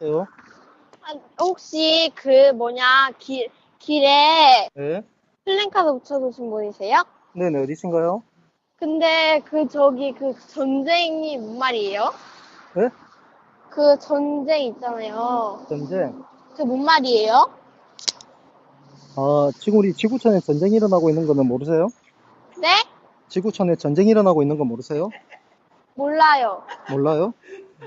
하세요? 아, 혹시 그 뭐냐 길 길에 네. 플랜카드 붙여두신 분이세요? 네네, 어디신가요? 근데 그 저기 그 전쟁이 뭔 말이에요? 네? 그 전쟁 있잖아요. 전쟁. 그 뭔 말이에요? 아, 지금 우리 지구촌에 전쟁이 일어나고 있는 거는 모르세요? 네? 지구촌에 전쟁이 일어나고 있는 거 모르세요? 몰라요. 몰라요?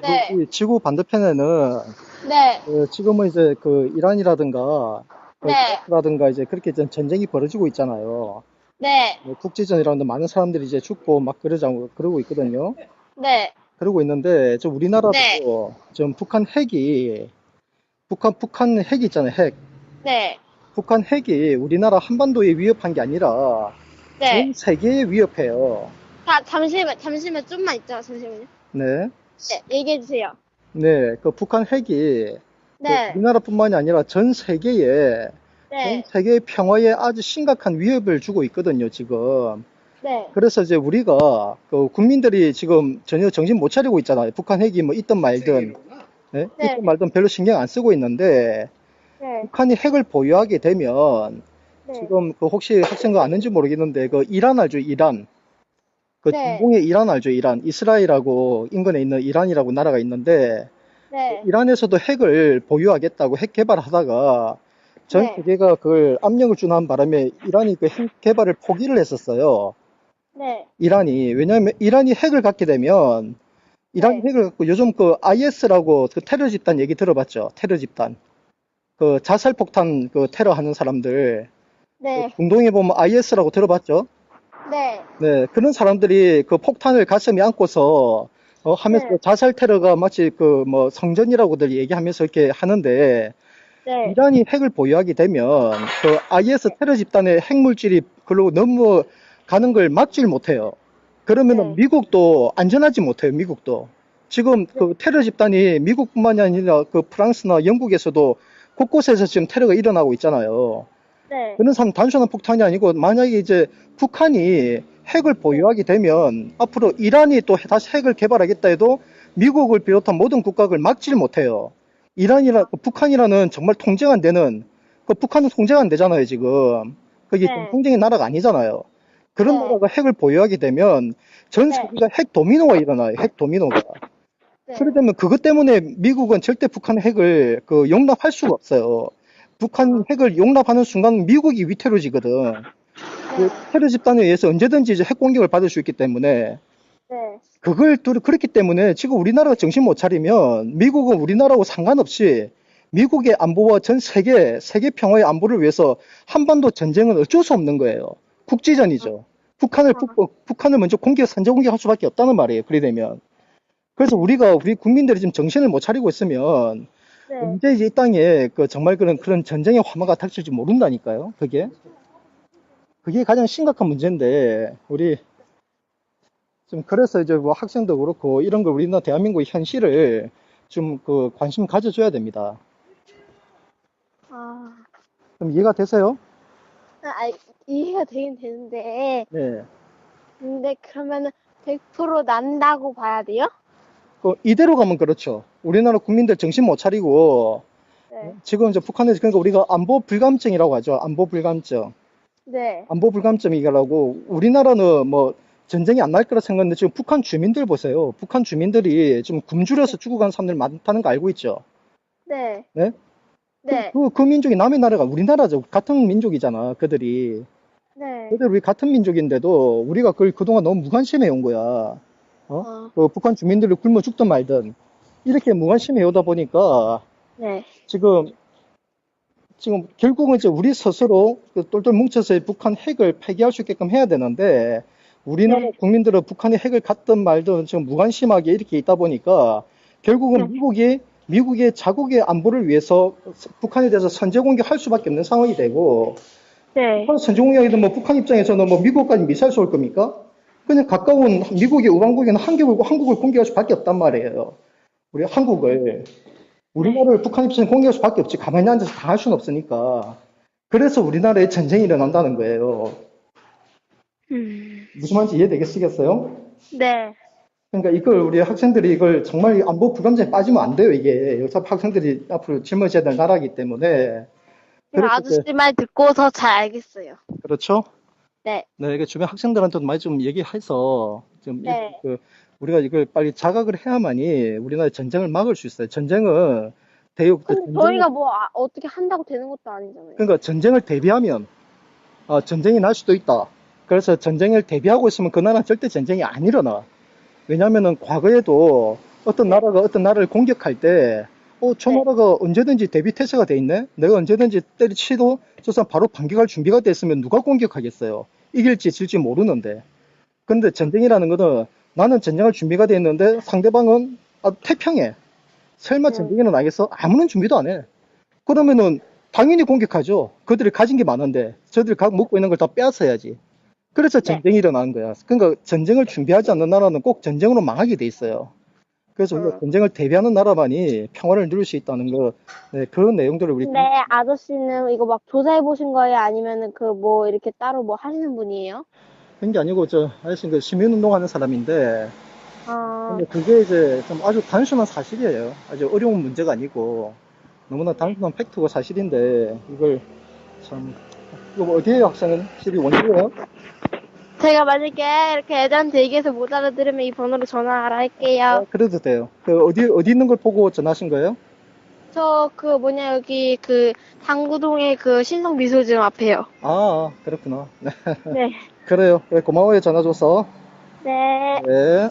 네. 이 지구 반대편에는 네. 그 지금은 이제 그 이란이라든가 그 네. 라든가 이제 그렇게 전- 전쟁이 벌어지고 있잖아요. 네. 뭐 국제전이라는데 많은 사람들이 이제 죽고 막 그러자고 그러고 있거든요. 네. 그러고 있는데 저 우리나라도 네. 지금 북한 핵이 북한 북한 핵이 있잖아요. 핵. 네. 북한 핵이 우리나라 한반도에 위협한 게 아니라 네. 전 세계에 위협해요. 자, 잠시만, 잠시만, 좀만 있죠, 잠시만요. 네. 네, 얘기해 주세요. 네. 그 북한 핵이 네. 그 우리나라뿐만이 아니라 전 세계에 네. 전 세계의 평화에 아주 심각한 위협을 주고 있거든요, 지금. 네. 그래서 이제 우리가 그 국민들이 지금 전혀 정신 못 차리고 있잖아요. 북한 핵이 뭐 있든 말든, 네? 네. 있든 말든 별로 신경 안 쓰고 있는데 네. 북한이 핵을 보유하게 되면 네. 지금 그 혹시 학생도 아는지 모르겠는데 그 이란 알죠? 이란. 그 네. 중동의 이란 알죠? 이란. 이스라엘하고 인근에 있는 이란이라고 나라가 있는데 네. 이란에서도 핵을 보유하겠다고 핵 개발하다가 전 네. 세계가 그걸 압력을 주는 바람에 이란이 그 핵 개발을 포기를 했었어요. 네. 이란이 왜냐하면 이란이 핵을 갖게 되면 이란이 네. 핵을 갖고 요즘 그 IS라고 그 테러 집단 얘기 들어봤죠? 테러 집단. 그 자살 폭탄 그 테러 하는 사람들 네. 중동에 보면 IS라고 들어봤죠? 네. 네, 그런 사람들이 그 폭탄을 가슴에 안고서 어, 하면서 네. 자살 테러가 마치 그 뭐 성전이라고들 얘기하면서 이렇게 하는데 네. 이란이 핵을 보유하게 되면 그 IS 테러 집단의 핵물질이 글로 넘어가는 걸 막질 못해요. 그러면은 네. 미국도 안전하지 못해요. 미국도 지금 그 테러 집단이 미국뿐만이 아니라 그 프랑스나 영국에서도 곳곳에서 지금 테러가 일어나고 있잖아요. 네. 그런 사람 단순한 폭탄이 아니고 만약에 이제 북한이 핵을 보유하게 되면 앞으로 이란이 또 다시 핵을 개발하겠다 해도 미국을 비롯한 모든 국가를 막질 못해요. 이란이라 북한이라는 정말 통제가 안 되는 그 북한은 통제가 안 되잖아요 지금 그게 네. 통제의 나라가 아니잖아요. 그런 네. 나라가 핵을 보유하게 되면 전 네. 세계가 핵 도미노가 일어나요. 핵 도미노가. 네. 그렇게 되면 그것 때문에 미국은 절대 북한 핵을 그 용납할 수가 없어요. 북한 핵을 용납하는 순간 미국이 위태로지거든. 그 테러 집단에 의해서 언제든지 이제 핵 공격을 받을 수 있기 때문에 네. 그걸 또 그렇기 때문에 지금 우리나라가 정신 못 차리면 미국은 우리나라하고 상관없이 미국의 안보와 전 세계 세계 평화의 안보를 위해서 한반도 전쟁은 어쩔 수 없는 거예요. 국지전이죠. 북한을 북, 북한을 먼저 공격 선제 공격할 수밖에 없다는 말이에요. 그래 되면 그래서 우리가 우리 국민들이 지금 정신을 못 차리고 있으면 네. 언제 이 땅에 그 정말 그런 그런 전쟁의 화마가 닥칠지 모른다니까요. 그게 그게 가장 심각한 문제인데 우리 좀 그래서 이제 뭐 학생도 그렇고 이런 걸 우리나라 대한민국의 현실을 좀 그 관심 가져줘야 됩니다. 아, 그럼 이해가 되세요? 아, 이해가 되긴 되는데, 네. 근데 그러면은 100% 난다고 봐야 돼요? 그 이대로 가면 그렇죠. 우리나라 국민들 정신 못 차리고 네. 지금 이제 북한에서 그러니까 우리가 안보 불감증이라고 하죠. 안보 불감증. 네. 안보 불감증이라고 우리나라는 뭐 전쟁이 안 날 거라 생각했는데 지금 북한 주민들 보세요. 북한 주민들이 좀 굶주려서 죽어간 사람들 많다는 거 알고 있죠. 네. 네? 네. 그, 그 민족이 남의 나라가 우리나라죠. 같은 민족이잖아. 그들이. 네. 그들 우리 같은 민족인데도 우리가 그걸 그동안 너무 무관심해 온 거야. 어, 그 북한 주민들이 굶어 죽든 말든 이렇게 무관심해 오다 보니까 네. 지금 지금 결국은 이제 우리 스스로 그 똘똘 뭉쳐서 북한 핵을 폐기할 수 있게끔 해야 되는데 우리나라 네. 국민들은 북한이 핵을 갖든 말든 지금 무관심하게 이렇게 있다 보니까 결국은 네. 미국이 미국의 자국의 안보를 위해서 북한에 대해서 선제 공격할 수밖에 없는 상황이 되고 네. 선제 공격이든 뭐 북한 입장에서는 뭐 미국까지 미사일 쏠 겁니까? 그냥 가까운 미국의 우방국에는 한국을 한국을 공격할 수밖에 없단 말이에요. 우리 한국을 우리나라를 북한 입장에 공격할 수밖에 없지 가만히 앉아서 당할 수는 없으니까 그래서 우리나라에 전쟁이 일어난다는 거예요. 음. 무슨 말인지 이해되겠으겠어요? 네. 그러니까 이걸 우리 학생들이 이걸 정말 이 안보 불감증에 빠지면 안 돼요, 이게. 어차피 학생들이 앞으로 짊어져야 될 나라이기 때문에. 아저씨 말 듣고서 잘 알겠어요. 그렇죠? 네. 네, 이게 주변 학생들한테도 많이 좀 얘기해서 좀 이- 네. 그 우리가 이걸 빨리 자각을 해야만이 우리나라의 전쟁을 막을 수 있어요. 전쟁은 대육 근데 전쟁- 저희가 뭐 아- 어떻게 한다고 되는 것도 아니잖아요. 그러니까 전쟁을 대비하면 어, 전쟁이 날 수도 있다. 그래서 전쟁을 대비하고 있으면 그 나라 는 절대 전쟁이 안 일어나. 왜냐하면은 과거에도 어떤 나라가 어떤 나라를 공격할 때, 어, 저 네. 나라가 언제든지 대비 태세가 돼 있네? 내가 언제든지 때리치도 저 사람 바로 반격할 준비가 됐으면 누가 공격하겠어요? 이길지 질지 모르는데. 근데 전쟁이라는 거는 나는 전쟁할 준비가 돼 있는데 상대방은 아주 태평해. 설마 음. 전쟁이 일어나겠어? 아무런 준비도 안 해. 그러면은 당연히 공격하죠. 그들이 가진 게 많은데 저들이 각 먹고 있는 걸 다 빼앗아야지. 그래서 네. 전쟁이 일어나는 거야. 그러니까 전쟁을 준비하지 않는 나라는 꼭 전쟁으로 망하게 돼 있어요. 그래서 우리가 음. 전쟁을 대비하는 나라만이 평화를 누릴 수 있다는 거, 네, 그런 내용들을 우리 근데 아저씨는 이거 막 조사해 보신 거예요? 아니면은 그 뭐 이렇게 따로 뭐 하시는 분이에요? 그런 게 아니고 저 아저씨 그 시민운동하는 사람인데 아, 근데 그게 이제 좀 아주 단순한 사실이에요. 아주 어려운 문제가 아니고 너무나 단순한 팩트고 사실인데 이걸 참 이거 뭐 어디에요 학생은? 집이 원주예요? 제가 만약에 이렇게 애들한테 얘기해서 못 알아들으면 이 번호로 전화하라 아, 할게요. 그래도 돼요. 그 어디 어디 있는 걸 보고 전화하신 거예요? 저 그 뭐냐 여기 그 당구동의 그 신성 미소점 앞에요. 아, 아, 그렇구나. 네, 네. 그래요. 그래, 고마워요 전화 줘서. 네. 네.